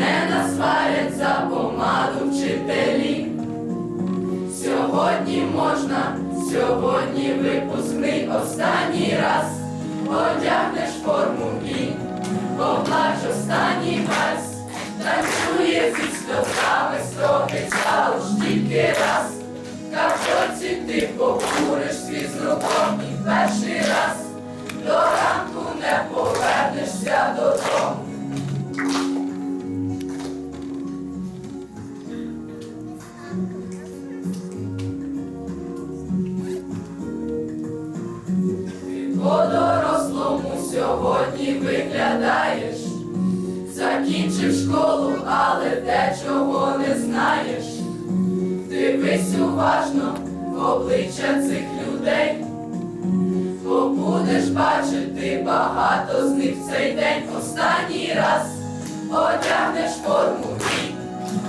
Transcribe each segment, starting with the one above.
не насварять за помаду вчителі. Сьогодні можна, сьогодні випускний останній раз, одягнеш форму і поплач останній раз, танцює зі сльозами строгий залуж тільки раз, капшоці ти покуриш свій знуком і перший раз, до ранку не повернешся додому. Сьогодні виглядаєш, закінчив школу, але дечого не знаєш. Дивись уважно в обличчя цих людей, бо будеш бачити багато з них в цей день останній раз одягнеш форму і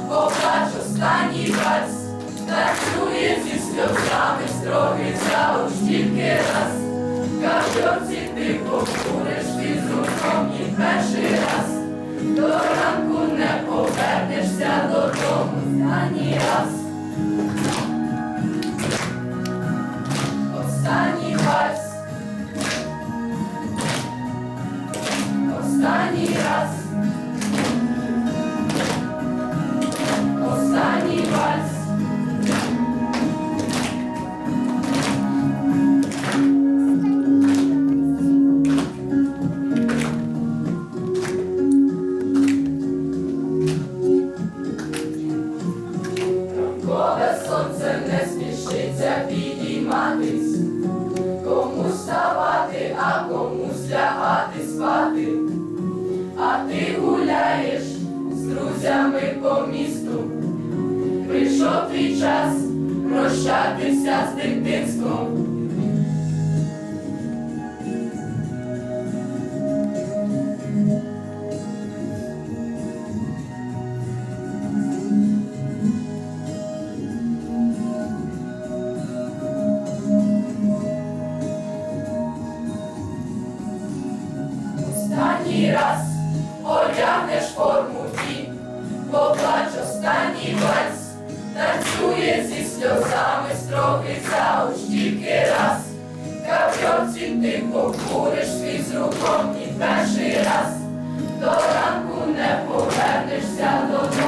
поплач останній вальс, танцює зі сльозами строгий уж тільки раз. Капьорці ти з руком і перший раз. До ранку не повернешся додому останній друзями по місту. Прийшов твій час прощатися з дитинством. Зі сльозами строгий уж тільки раз. Капьорці ти покуриш свій з руком і перший раз. До ранку не повернешся додому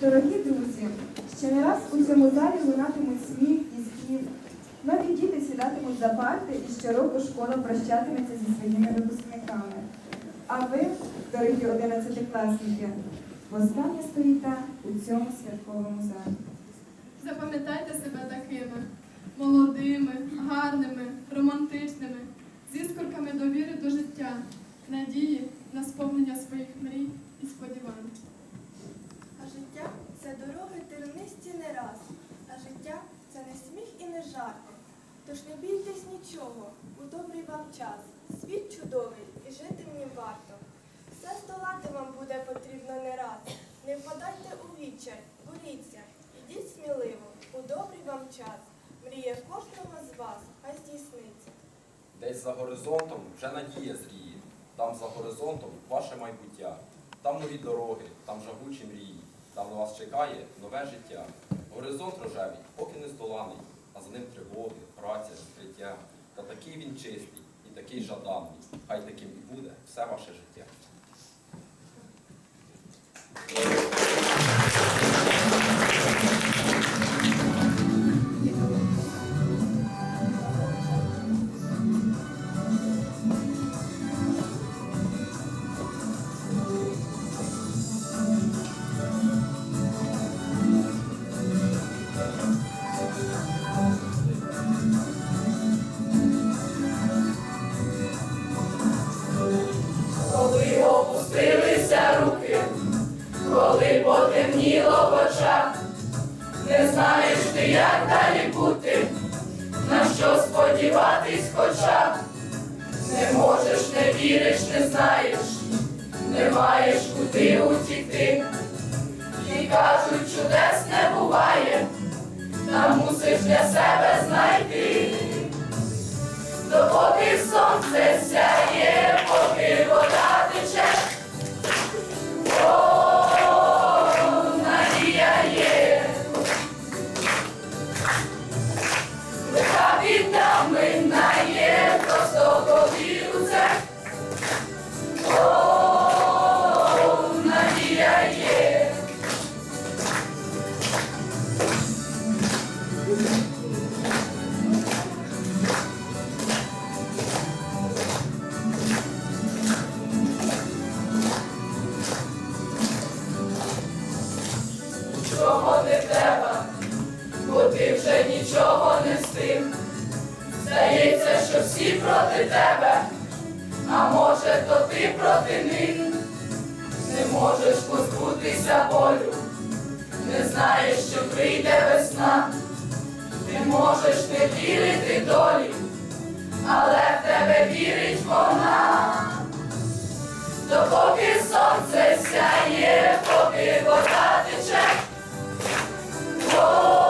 Дорогі друзі, ще не раз у цьому залі лунатимуть сміх і спів. Нові діти сідатимуть за парти і щороку школа прощатиметься зі своїми випускниками. А ви, дорогі одинадцятикласники, востаннє стоїте у цьому святковому залі. Запам'ятайте себе такими молодими, гарними, романтичними, з іскорками довіри до життя, надії на сповнення своїх мрій і сподівань. А життя це дороги тернисті не раз, а життя це не сміх і не жарти. Тож не бійтесь нічого, у добрий вам час. Світ чудовий і жити нім варто. Все здолати вам буде потрібно не раз. Не впадайте у відчай, боріться, ідіть сміливо, у добрий вам час. Мрія кожного з вас, хай здійсниться. Десь за горизонтом вже надія зріє. Там за горизонтом ваше майбуття. Там нові дороги, там жагучі мрії. Там на вас чекає нове життя. Горизонт рожевий, поки не здоланий, а за ним тривоги, праця, відкриття. Та такий він чистий і такий жаданий. Хай таким і буде все ваше життя. Не знаєш ти, як далі бути, на що сподіватись хоча не можеш, не віриш, не знаєш, не маєш куди утікти. І кажуть, чудес не буває, та мусиш для себе знайти. Допоки сонце сяє, ти вже нічого не з тим, Здається, що всі проти тебе, а може, то ти проти них, не можеш позбутися болю, не знаєш, що прийде весна, ти можеш не вірити долі, але в тебе вірить вона, допоки сонце сяє, поки вода тече. Oh!